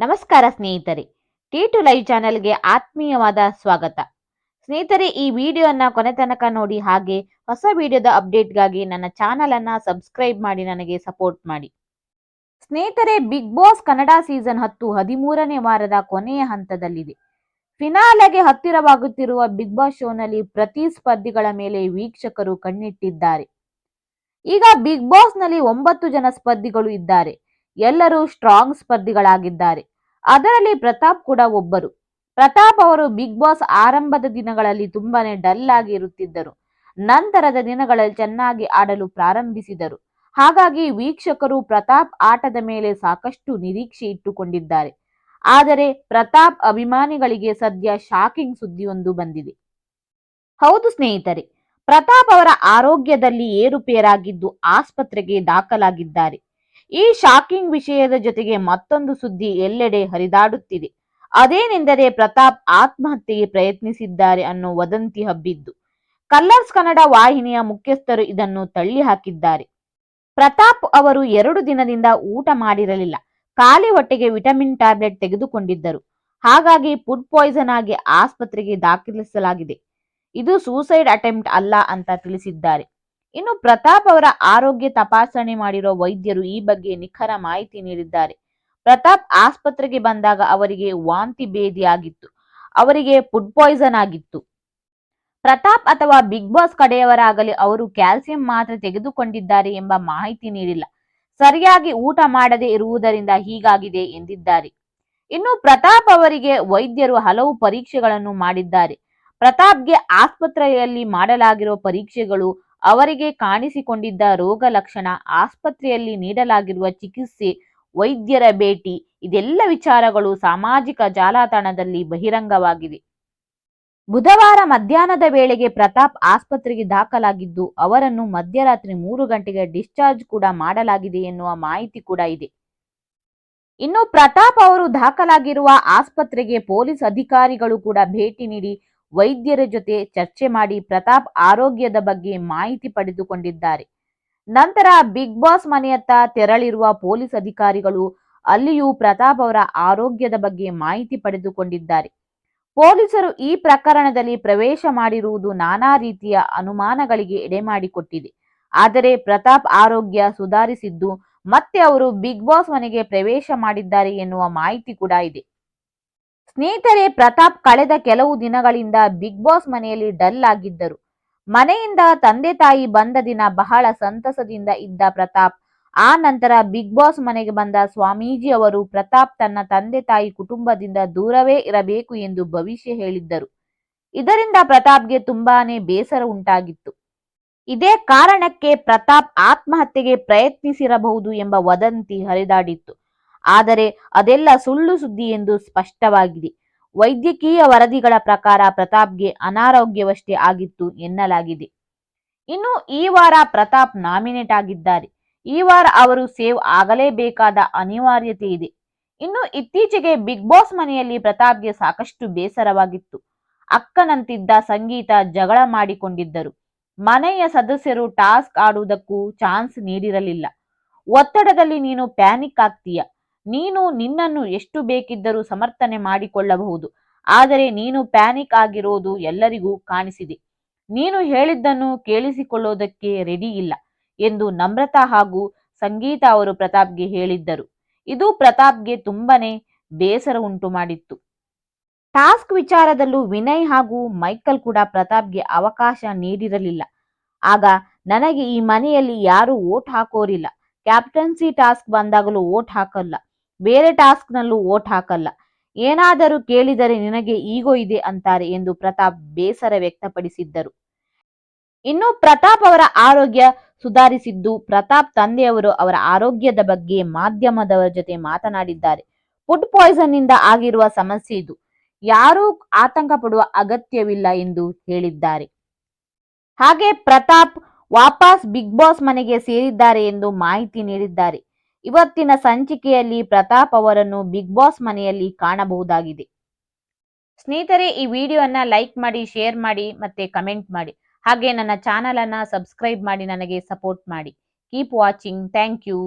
ನಮಸ್ಕಾರ ಸ್ನೇಹಿತರೆ T to live ಚಾನೆಲ್ಗೆ ಆತ್ಮೀಯವಾದ ಸ್ವಾಗತ. ಸ್ನೇಹಿತರೆ, ಈ ವಿಡಿಯೋನ ಕೊನೆ ತನಕ ನೋಡಿ ಹಾಗೆ ಹೊಸ ವಿಡಿಯೋದ ಅಪ್ಡೇಟ್ಗಾಗಿ ನನ್ನ ಚಾನೆಲ್ ಅನ್ನ ಸಬ್ಸ್ಕ್ರೈಬ್ ಮಾಡಿ, ನನಗೆ ಸಪೋರ್ಟ್ ಮಾಡಿ. ಸ್ನೇಹಿತರೆ ಬಿಗ್ ಬಾಸ್ ಕನ್ನಡ ಸೀಸನ್ ಹತ್ತು ಹದಿಮೂರನೇ ವಾರದ ಕೊನೆಯ ಹಂತದಲ್ಲಿದೆ. ಫಿನಾಲೆಗೆ ಹತ್ತಿರವಾಗುತ್ತಿರುವ ಬಿಗ್ ಬಾಸ್ ಶೋನಲ್ಲಿ ಪ್ರತಿ ಸ್ಪರ್ಧಿಗಳ ಮೇಲೆ ವೀಕ್ಷಕರು ಕಣ್ಣಿಟ್ಟಿದ್ದಾರೆ. ಈಗ ಬಿಗ್ ಬಾಸ್ನಲ್ಲಿ ಒಂಬತ್ತು ಜನ ಸ್ಪರ್ಧಿಗಳು ಇದ್ದಾರೆ. ಎಲ್ಲರೂ ಸ್ಟ್ರಾಂಗ್ ಸ್ಪರ್ಧಿಗಳಾಗಿದ್ದಾರೆ. ಅದರಲ್ಲಿ ಪ್ರತಾಪ್ ಕೂಡ ಒಬ್ಬರು. ಪ್ರತಾಪ್ ಅವರು ಬಿಗ್ ಬಾಸ್ ಆರಂಭದ ದಿನಗಳಲ್ಲಿ ತುಂಬಾನೇ ಡಲ್ ಆಗಿ ಇರುತ್ತಿದ್ದರು. ನಂತರದ ದಿನಗಳಲ್ಲಿ ಚೆನ್ನಾಗಿ ಆಡಲು ಪ್ರಾರಂಭಿಸಿದರು. ಹಾಗಾಗಿ ವೀಕ್ಷಕರು ಪ್ರತಾಪ್ ಆಟದ ಮೇಲೆ ಸಾಕಷ್ಟು ನಿರೀಕ್ಷೆ ಇಟ್ಟುಕೊಂಡಿದ್ದಾರೆ. ಆದರೆ ಪ್ರತಾಪ್ ಅಭಿಮಾನಿಗಳಿಗೆ ಸದ್ಯ ಶಾಕಿಂಗ್ ಸುದ್ದಿಯೊಂದು ಬಂದಿದೆ. ಹೌದು ಸ್ನೇಹಿತರೆ, ಪ್ರತಾಪ್ ಅವರ ಆರೋಗ್ಯದಲ್ಲಿ ಏರುಪೇರಾಗಿದ್ದು ಆಸ್ಪತ್ರೆಗೆ ದಾಖಲಾಗಿದ್ದಾರೆ. ಈ ಶಾಕಿಂಗ್ ವಿಷಯದ ಜೊತೆಗೆ ಮತ್ತೊಂದು ಸುದ್ದಿ ಎಲ್ಲೆಡೆ ಹರಿದಾಡುತ್ತಿದೆ. ಅದೇನೆಂದರೆ ಪ್ರತಾಪ್ ಆತ್ಮಹತ್ಯೆಗೆ ಪ್ರಯತ್ನಿಸಿದ್ದಾರೆ ಅನ್ನೋ ವದಂತಿ ಹಬ್ಬಿದ್ದು. ಕಲ್ಲರ್ಸ್ ಕನ್ನಡ ವಾಹಿನಿಯ ಮುಖ್ಯಸ್ಥರು ಇದನ್ನು ತಳ್ಳಿ ಹಾಕಿದ್ದಾರೆ ಪ್ರತಾಪ್ ಅವರು ಎರಡು ದಿನದಿಂದ ಊಟ ಮಾಡಿರಲಿಲ್ಲ. ಖಾಲಿ ಹೊಟ್ಟೆಗೆ ವಿಟಮಿನ್ ಟ್ಯಾಬ್ಲೆಟ್ ತೆಗೆದುಕೊಂಡಿದ್ದರು. ಹಾಗಾಗಿ ಫುಡ್ ಪಾಯ್ಸನ್ ಆಗಿ ಆಸ್ಪತ್ರೆಗೆ ದಾಖಲಿಸಲಾಗಿದೆ. ಇದು ಸೂಸೈಡ್ ಅಟೆಂಪ್ಟ್ ಅಲ್ಲ ಅಂತ ತಿಳಿಸಿದ್ದಾರೆ. ಇನ್ನು ಪ್ರತಾಪ್ ಅವರ ಆರೋಗ್ಯ ತಪಾಸಣೆ ಮಾಡಿರುವ ವೈದ್ಯರು ಈ ಬಗ್ಗೆ ನಿಖರ ಮಾಹಿತಿ ನೀಡಿದ್ದಾರೆ. ಪ್ರತಾಪ್ ಆಸ್ಪತ್ರೆಗೆ ಬಂದಾಗ ಅವರಿಗೆ ವಾಂತಿ ಭೇದಿಯಾಗಿತ್ತು. ಅವರಿಗೆ ಫುಡ್ ಪಾಯ್ಸನ್ ಆಗಿತ್ತು. ಪ್ರತಾಪ್ ಅಥವಾ ಬಿಗ್ ಬಾಸ್ ಕಡೆಯವರಾಗಲಿ ಅವರು ಕ್ಯಾಲ್ಸಿಯಂ ಮಾತ್ರ ತೆಗೆದುಕೊಂಡಿದ್ದಾರೆ ಎಂಬ ಮಾಹಿತಿ ನೀಡಿಲ್ಲ. ಸರಿಯಾಗಿ ಊಟ ಮಾಡದೆ ಇರುವುದರಿಂದ ಹೀಗಾಗಿದೆ ಎಂದಿದ್ದಾರೆ. ಇನ್ನು ಪ್ರತಾಪ್ ಅವರಿಗೆ ವೈದ್ಯರು ಹಲವು ಪರೀಕ್ಷೆಗಳನ್ನು ಮಾಡಿದ್ದಾರೆ. ಪ್ರತಾಪ್ಗೆ ಆಸ್ಪತ್ರೆಯಲ್ಲಿ ಮಾಡಲಾಗಿರುವ ಪರೀಕ್ಷೆಗಳು ಅವರಿಗೆ ಕಾಣಿಸಿಕೊಂಡಿದ್ದ ರೋಗ ಲಕ್ಷಣ ಆಸ್ಪತ್ರೆಯಲ್ಲಿ ನೀಡಲಾಗಿರುವ ಚಿಕಿತ್ಸೆ, ವೈದ್ಯರ ಭೇಟಿ, ಇದೆಲ್ಲ ವಿಚಾರಗಳು ಸಾಮಾಜಿಕ ಜಾಲತಾಣದಲ್ಲಿ ಬಹಿರಂಗವಾಗಿದೆ ಬುಧವಾರ ಮಧ್ಯಾಹ್ನದ ವೇಳೆಗೆ ಪ್ರತಾಪ್ ಆಸ್ಪತ್ರೆಗೆ ದಾಖಲಾಗಿದ್ದು, ಅವರನ್ನು ಮಧ್ಯರಾತ್ರಿ ಮೂರು ಗಂಟೆಗೆ ಡಿಸ್ಚಾರ್ಜ್ ಕೂಡ ಮಾಡಲಾಗಿದೆ ಎನ್ನುವ ಮಾಹಿತಿ ಕೂಡ ಇದೆ. ಇನ್ನು ಪ್ರತಾಪ್ ಅವರು ದಾಖಲಾಗಿರುವ ಆಸ್ಪತ್ರೆಗೆ ಪೊಲೀಸ್ ಅಧಿಕಾರಿಗಳು ಕೂಡ ಭೇಟಿ ನೀಡಿ ವೈದ್ಯರ ಜೊತೆ ಚರ್ಚೆ ಮಾಡಿ ಪ್ರತಾಪ್ ಆರೋಗ್ಯದ ಬಗ್ಗೆ ಮಾಹಿತಿ ಪಡೆದುಕೊಂಡಿದ್ದಾರೆ. ನಂತರ ಬಿಗ್ ಬಾಸ್ ಮನೆಯತ್ತ ತೆರಳಿರುವ ಪೊಲೀಸ್ ಅಧಿಕಾರಿಗಳು ಅಲ್ಲಿಯೂ ಪ್ರತಾಪ್ ಅವರ ಆರೋಗ್ಯದ ಬಗ್ಗೆ ಮಾಹಿತಿ ಪಡೆದುಕೊಂಡಿದ್ದಾರೆ. ಪೊಲೀಸರು ಈ ಪ್ರಕರಣದಲ್ಲಿ ಪ್ರವೇಶ ಮಾಡಿರುವುದು ನಾನಾ ರೀತಿಯ ಅನುಮಾನಗಳಿಗೆ ಎಡೆಮಾಡಿಕೊಟ್ಟಿದೆ ಆದರೆ ಪ್ರತಾಪ್ ಆರೋಗ್ಯ ಸುಧಾರಿಸಿದ್ದು ಮತ್ತೆ ಅವರು ಬಿಗ್ ಬಾಸ್ ಮನೆಗೆ ಪ್ರವೇಶ ಮಾಡಿದ್ದಾರೆ ಎನ್ನುವ ಮಾಹಿತಿ ಕೂಡ ಇದೆ. ಸ್ನೇಹಿತರೆ, ಪ್ರತಾಪ್ ಕಳೆದ ಕೆಲವು ದಿನಗಳಿಂದ ಬಿಗ್ ಬಾಸ್ ಮನೆಯಲ್ಲಿ ಡಲ್ ಆಗಿದ್ದರು. ಮನೆಯಿಂದ ತಂದೆ ತಾಯಿ ಬಂದ ದಿನ ಬಹಳ ಸಂತಸದಿಂದ ಇದ್ದ ಪ್ರತಾಪ್. ಆ ನಂತರ ಬಿಗ್ ಬಾಸ್ ಮನೆಗೆ ಬಂದ ಸ್ವಾಮೀಜಿ ಅವರು, ಪ್ರತಾಪ್ ತನ್ನ ತಂದೆ ತಾಯಿ ಕುಟುಂಬದಿಂದ ದೂರವೇ ಇರಬೇಕು ಎಂದು ಭವಿಷ್ಯ ಹೇಳಿದ್ದರು. ಇದರಿಂದ ಪ್ರತಾಪ್ಗೆ ತುಂಬಾನೇ ಬೇಸರ ಉಂಟಾಗಿತ್ತು. ಇದೇ ಕಾರಣಕ್ಕೆ ಪ್ರತಾಪ್ ಆತ್ಮಹತ್ಯೆಗೆ ಪ್ರಯತ್ನಿಸಿರಬಹುದು ಎಂಬ ವದಂತಿ ಹರಿದಾಡಿತ್ತು. ಆದರೆ ಅದೆಲ್ಲ ಸುಳ್ಳು ಸುದ್ದಿ ಎಂದು ಸ್ಪಷ್ಟವಾಗಿದೆ. ವೈದ್ಯಕೀಯ ವರದಿಗಳ ಪ್ರಕಾರ ಪ್ರತಾಪ್ಗೆ ಅನಾರೋಗ್ಯವಷ್ಟೇ ಆಗಿತ್ತು ಎನ್ನಲಾಗಿದೆ. ಇನ್ನು ಈ ವಾರ ಪ್ರತಾಪ್ ನಾಮಿನೇಟ್ ಆಗಿದ್ದಾರೆ. ಈ ವಾರ ಅವರು ಸೇವ್ ಆಗಲೇಬೇಕಾದ ಅನಿವಾರ್ಯತೆ ಇದೆ. ಇನ್ನು ಇತ್ತೀಚೆಗೆ ಬಿಗ್ ಬಾಸ್ ಮನೆಯಲ್ಲಿ ಪ್ರತಾಪ್ಗೆ ಸಾಕಷ್ಟು ಬೇಸರವಾಗಿತ್ತು. ಅಕ್ಕನಂತಿದ್ದ ಸಂಗೀತ ಜಗಳ ಮಾಡಿಕೊಂಡಿದ್ದರು. ಮನೆಯ ಸದಸ್ಯರು ಟಾಸ್ಕ್ ಆಡುವುದಕ್ಕೂ ಚಾನ್ಸ್ ನೀಡಿರಲಿಲ್ಲ. ಒತ್ತಡದಲ್ಲಿ ನೀನು ಪ್ಯಾನಿಕ್ ಆಗ್ತೀಯ. ನೀನು ನಿನ್ನನ್ನು ಎಷ್ಟು ಬೇಕಿದ್ದರೂ ಸಮರ್ಥನೆ ಮಾಡಿಕೊಳ್ಳಬಹುದು. ಆದರೆ ನೀನು ಪ್ಯಾನಿಕ್ ಆಗಿರೋದು ಎಲ್ಲರಿಗೂ ಕಾಣಿಸಿದೆ. ನೀನು ಹೇಳಿದ್ದನ್ನು ಕೇಳಿಸಿಕೊಳ್ಳೋದಕ್ಕೆ ರೆಡಿ ಇಲ್ಲ ಎಂದು ನಮ್ರತಾ ಹಾಗೂ ಸಂಗೀತ ಅವರು ಪ್ರತಾಪ್ಗೆ ಹೇಳಿದ್ದರು. ಇದು ಪ್ರತಾಪ್ಗೆ ತುಂಬನೇ ಬೇಸರ ಉಂಟು ಮಾಡಿತ್ತು. ಟಾಸ್ಕ್ ವಿಚಾರದಲ್ಲೂ ವಿನಯ್ ಹಾಗೂ ಮೈಕಲ್ ಕೂಡ ಪ್ರತಾಪ್ಗೆ ಅವಕಾಶ ನೀಡಿರಲಿಲ್ಲ. ಆಗ ನನಗೆ ಈ ಮನೆಯಲ್ಲಿ ಯಾರು ಓಟ್ ಹಾಕೋರಿಲ್ಲ. ಕ್ಯಾಪ್ಟನ್ಸಿ ಟಾಸ್ಕ್ ಬಂದಾಗಲೂ ಓಟ್ ಹಾಕಲ್ಲ. ಬೇರೆ ಟಾಸ್ಕ್ನಲ್ಲೂ ಓಟ್ ಹಾಕಲ್ಲ. ಏನಾದರೂ ಕೇಳಿದರೆ ನಿನಗೆ ಈಗೋ ಇದೆ ಅಂತಾರೆ ಎಂದು ಪ್ರತಾಪ್ ಬೇಸರ ವ್ಯಕ್ತಪಡಿಸಿದ್ದರು. ಇನ್ನು ಪ್ರತಾಪ್ ಅವರ ಆರೋಗ್ಯ ಸುಧಾರಿಸಿದ್ದು, ಪ್ರತಾಪ್ ತಂದೆಯವರು ಅವರ ಆರೋಗ್ಯದ ಬಗ್ಗೆ ಮಾಧ್ಯಮದವರ ಜೊತೆ ಮಾತನಾಡಿದ್ದಾರೆ. ಫುಡ್ ಪಾಯ್ಸನ್ನಿಂದ ಆಗಿರುವ ಸಮಸ್ಯೆ ಇದು. ಯಾರೂ ಆತಂಕ ಪಡುವ ಅಗತ್ಯವಿಲ್ಲ ಎಂದು ಹೇಳಿದ್ದಾರೆ. ಹಾಗೆ ಪ್ರತಾಪ್ ವಾಪಸ್ ಬಿಗ್ ಬಾಸ್ ಮನೆಗೆ ಸೇರಿದ್ದಾರೆ ಎಂದು ಮಾಹಿತಿ ನೀಡಿದ್ದಾರೆ. ಇವತ್ತಿನ ಸಂಚಿಕೆಯಲ್ಲಿ ಪ್ರತಾಪ್ ಅವರನ್ನು ಬಿಗ್ ಬಾಸ್ ಮನೆಯಲ್ಲಿ ಕಾಣಬಹುದಾಗಿದೆ. ಸ್ನೇಹಿತರೆ, ಈ ವಿಡಿಯೋನ ಲೈಕ್ ಮಾಡಿ, ಶೇರ್ ಮಾಡಿ, ಮತ್ತೆ ಕಮೆಂಟ್ ಮಾಡಿ. ಹಾಗೆ ನನ್ನ ಚಾನಲ್ ಅನ್ನ ಸಬ್ಸ್ಕ್ರೈಬ್ ಮಾಡಿ, ನನಗೆ ಸಪೋರ್ಟ್ ಮಾಡಿ. Keep watching. Thank you.